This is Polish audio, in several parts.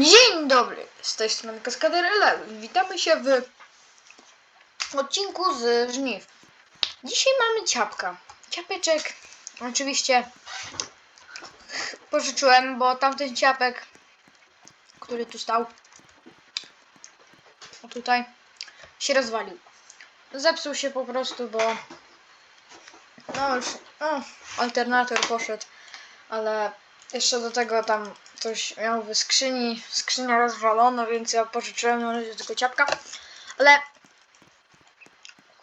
Dzień dobry, z tej strony. Witamy się w odcinku z żniw. Dzisiaj mamy ciapka. Ciapeczek oczywiście pożyczyłem, bo tamten ciapek, który tu stał, o tutaj, się rozwalił. Zepsuł się po prostu, bo no już, no, alternator poszedł, ale jeszcze do tego tam coś miał w skrzyni, skrzynia rozwalona, więc ja pożyczyłem na razie tylko ciapka, ale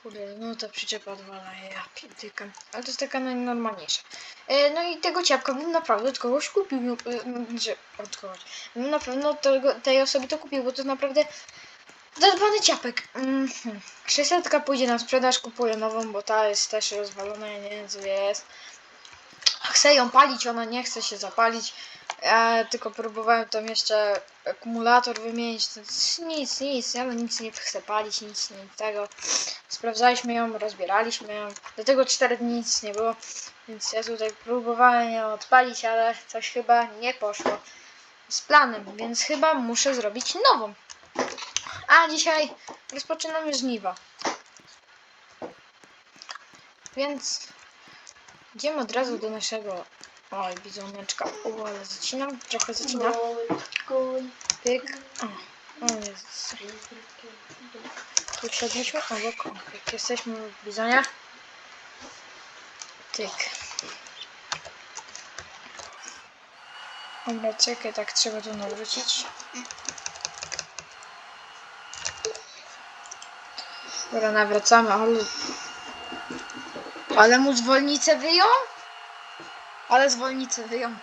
kurde, no ta przyczepa odwala, ja pierdykam, ale to jest taka najnormalniejsza. E, no i tego ciapka bym naprawdę od kogoś kupił, e, m, że od kogoś, na pewno tego, tej osoby to kupił, bo to naprawdę zadbany ciapek. Mhm. 600 pójdzie na sprzedaż, kupuję nową, bo ta jest też rozwalona, ja nie wiem co jest. Chcę ją palić, ona nie chce się zapalić. Ja tylko próbowałem tam jeszcze akumulator wymienić. To nic, nic, ja nic nie chcę palić, nic, nic tego. Sprawdzaliśmy ją, rozbieraliśmy ją. Do tego 4 dni nic nie było. Więc ja tutaj próbowałem ją odpalić, ale coś chyba nie poszło z planem, więc chyba muszę zrobić nową. A dzisiaj rozpoczynamy żniwa. Więc idziemy od razu do naszego. Oj, bizoneczka. O, ale zacinam, trochę zacinam. Pyk. O, o Jezus. Tu siadliśmy obok. Jak jesteśmy w bizonie. Tyk. Dobra, czekaj, tak trzeba tu nawrócić. Dobra, nawracamy, ale... Ale mu zwolnicę wyją? Ale zwolnicę wyją.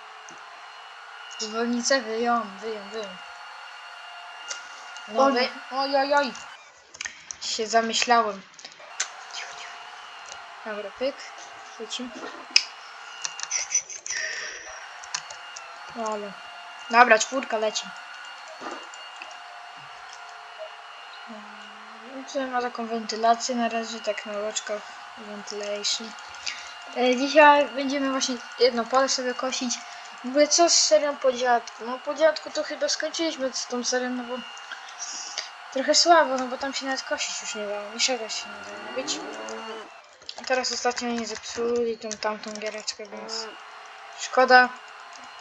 Zwolnicę wyją, wyją, wyją. No Oj. wy... Oj, oj, oj. Się zamyślałem. Dobra, pyk. Chwycimy. No ale... Dobra, czwórka leci. Tutaj ma taką wentylację, na razie tak na loczkach ventilation. E, Dzisiaj będziemy właśnie jedno pole sobie kosić. Ogóle co z serią po dziadku? No po dziadku to chyba skończyliśmy z tą serią, no bo trochę słabo, no bo tam się nawet kosić już nie dało, niczego się nie dało robić. A teraz ostatnio nie zepsuli tą tamtą giereczkę, więc szkoda.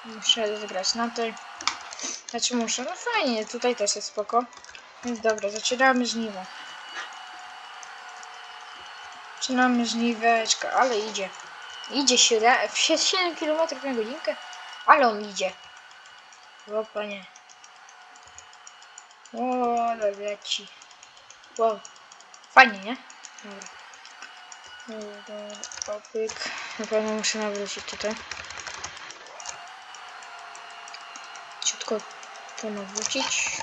Muszę zagrać na tej. Znaczy muszę, no fajnie, tutaj też jest spoko. Więc dobra, zaczynamy żniwo. Zaczynamy żniweczka, ale idzie. Idzie 7, 7 km na godzinkę, ale on idzie. O panie. O, ale leci. Wow. Fajnie, nie? Dobra. Dobra. Na pewno muszę nawrócić tutaj. Ciutko to nawrócić.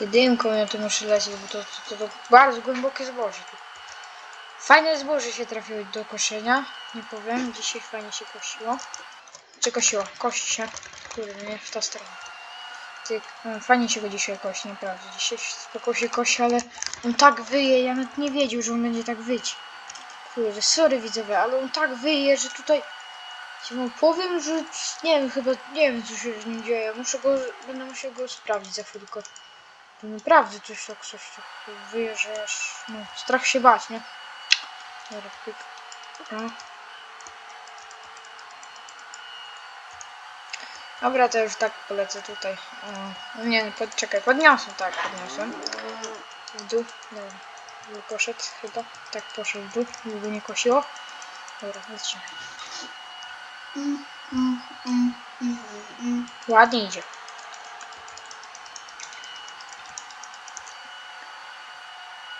Jedynką ja tu muszę lecieć, bo to, to, to, to bardzo głębokie zboże. Fajne zboże się trafiło do koszenia. Nie powiem, dzisiaj fajnie się kosiło. Czy kosiło? Kości się. Kurde, nie w tą stronę. No, fajnie się go dzisiaj kosi, naprawdę. Dzisiaj spoko się kosi, ale on tak wyje, ja nawet nie wiedział, że on będzie tak wyć. Kurde, sorry widzowie, ale on tak wyje, że tutaj ci mu powiem, że nie wiem, chyba nie wiem co się z nim dzieje. Muszę go, będę musiał go sprawdzić za chwilkę. To naprawdę coś tak coś tak wyje, że aż, no, strach się bać, nie? Dobra, pyk. No. Dobra, to już tak polecę tutaj. O, nie, poczekaj, podniosłem, tak, podniosłem. W dół, dobra. W dół poszedł chyba. Tak, poszedł w dół, żeby nie kosiło. Dobra, lecimy. Ładnie idzie.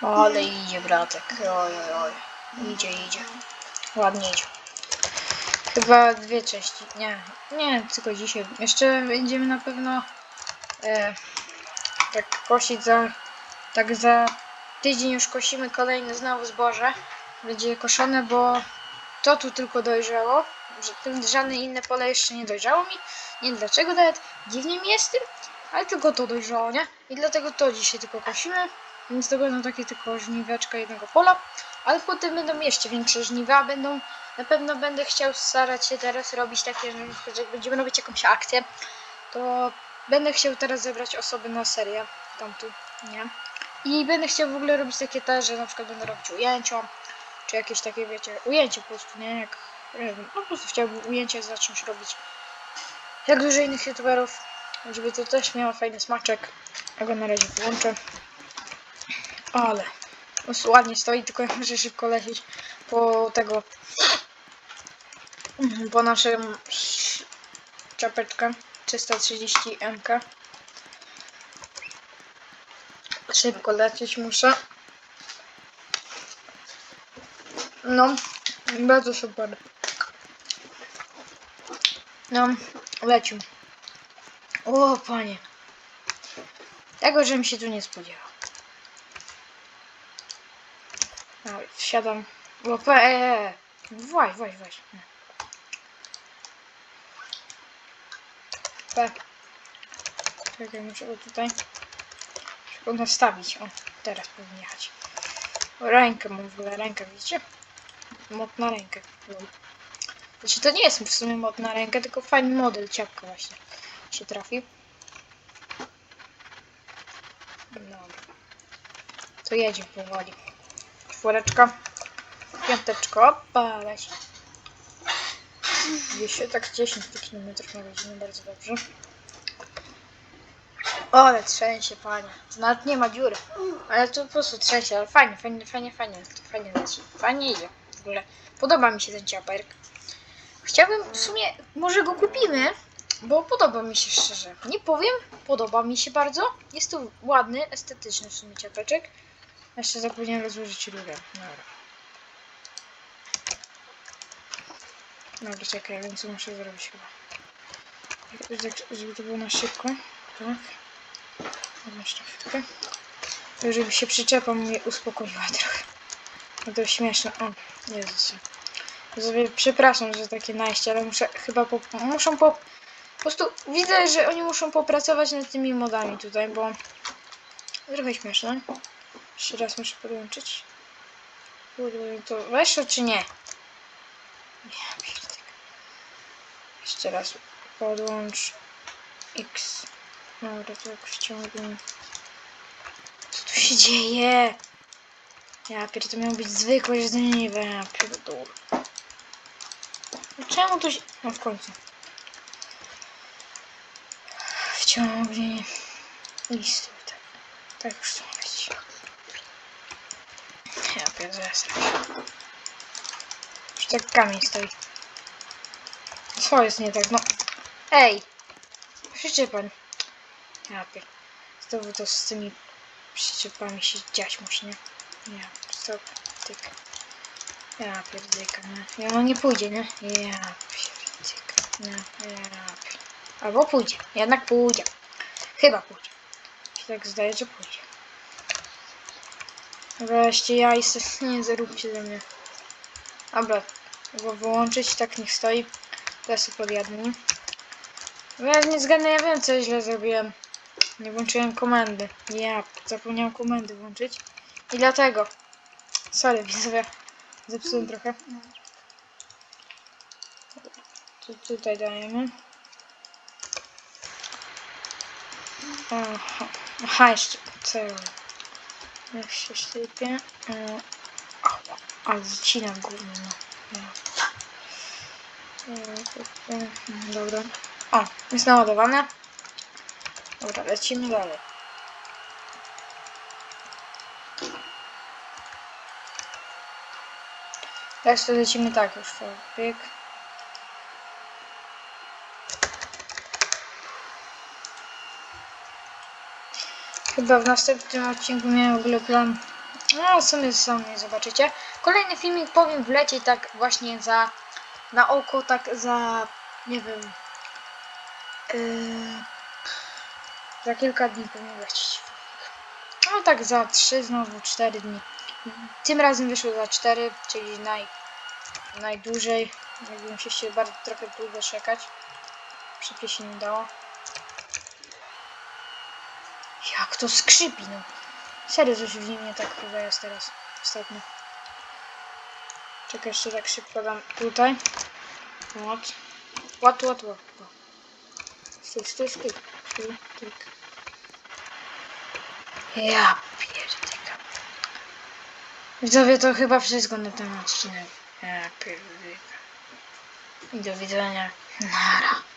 Ale idzie bratek. Oj, oj, oj. Idzie, idzie. Ładnie idzie. Chyba dwie części. Nie, nie, tylko dzisiaj. Jeszcze będziemy na pewno e, tak kosić za. Tak za tydzień już kosimy kolejne znowu zboże. Będzie koszone, bo to tu tylko dojrzało. Że żadne inne pole jeszcze nie dojrzało mi. Nie wiem dlaczego nawet. Dziwnie mi jest tym, ale tylko to dojrzało, nie? I dlatego to dzisiaj tylko kosimy. Więc to będą takie tylko żniweczka jednego pola. Ale potem będą jeszcze większe żniwa, będą Na pewno będę chciał starać się teraz robić takie, że jak będziemy robić jakąś akcję, to będę chciał teraz zebrać osoby na serię, tamtu, nie? I będę chciał w ogóle robić takie te, że na przykład będę robić ujęcia, czy jakieś takie, wiecie, ujęcie po prostu, nie? Jak, nie wiem, po prostu chciałbym ujęcie zacząć robić. Jak dużo innych youtuberów, żeby to też miało fajny smaczek. Ja go na razie wyłączę. Ale prostu ładnie stoi, tylko ja muszę szybko lecieć po tego, po naszym sz- czapeczkę 330 MK. Szybko lecieć muszę. No, bardzo super. No, lecimy. O, panie. Tego, żebym się tu nie spodziewał. No, wsiadam. O, pa, e, e, e. Właź, właź, właź. P. Czekaj, muszę go tutaj szybko nastawić. O, teraz powinien jechać. Rękę mam w ogóle, rękę, widzicie? Mod na rękę. Znaczy to nie jest w sumie mod na rękę, tylko fajny model ciapka właśnie się trafi. Dobra. To jedzie powoli. Czwóreczka. Piąteczka. Opa, leci. Gdzieś tak 10 km na godzinę, bardzo dobrze. O, ale trzęsie, panie. Nawet nie ma dziury. Ale to po prostu trzęsie, ale fajnie, fajnie, fajnie, fajnie. To fajnie leci. Fajnie idzie. W ogóle podoba mi się ten ciaperk. Chciałbym w sumie, może go kupimy, bo podoba mi się szczerze. Nie powiem, podoba mi się bardzo. Jest to ładny, estetyczny w sumie ciapeczek. Jeszcze zapomniałem rozłożyć rurę. Dobra. Dobra, czekaj, co muszę zrobić chyba. Żeby- Żeby to było na szybko. Tak. Jeszcze chwilkę. Żeby się przyczepa mnie uspokoiła trochę. No to śmieszne. O, Jezus. Sobie przepraszam, że takie najście, ale muszę chyba po, muszą po, po prostu widzę, że oni muszą popracować nad tymi modami tutaj, bo trochę śmieszne. Jeszcze raz muszę podłączyć. To weszło czy nie? Nie, pierdolę. Jeszcze raz podłącz X. Dobra, to jak wciągnę. Co tu się dzieje? Ja pier, to miało być zwykłe żniwe, ja pierdolę. No Czemu to się... No w końcu. Wciągnij listy. Tak, tak już to pierdolę Już tak kamień stoi. Co jest nie tak? No. Ej! Przyczepan. Ja pier... Znowu to z tymi przyczepami się dziać musi, nie? Nie, stop. Tyk. Ja pierdyka, nie. Ja no nie pójdzie, nie? Ja pierdyka. Nie, ja pier... Albo pójdzie. Jednak pójdzie. Chyba pójdzie. Się tak zdaje, że pójdzie. Wreszcie ja i se- nie zaróbcie ze mnie. Dobra, go wyłączyć, tak niech stoi. Teraz nie? No Ja nie zgadnę, ja wiem co źle zrobiłem. Nie włączyłem komendy. Ja zapomniałem komendy włączyć. I dlatego. Sorry, widzowie. Zepsułem trochę. Tu, tutaj dajemy. Aha, jeszcze cel. Jak się sypie. E, Ale zacinam no. E, Dobra. O, jest naładowane. Dobra, lecimy dalej. Teraz to lecimy tak już. to Pyk. Chyba w następnym odcinku miałem w ogóle plan. No, w sumie sami zobaczycie. Kolejny filmik powiem wlecieć tak właśnie za na oko, tak za nie wiem. Yy, za kilka dni powinien wlecieć. No tak za 3, znowu 4 dni. Tym razem wyszło za 4, czyli naj, najdłużej. Jakbym się chciał bardzo trochę długo czekać. Szybciej się nie dało. Jak to skrzypi, no. Serio, coś w nim nie tak chyba jest teraz. Ostatnio. Czekaj, jeszcze tak szybko dam tutaj. Ład. Ład, ład, ład. Stój. Stój, stój. Ja pierdyka. Widzowie, to chyba wszystko na ten odcinek. Ja pierdyka. I do widzenia. Nara.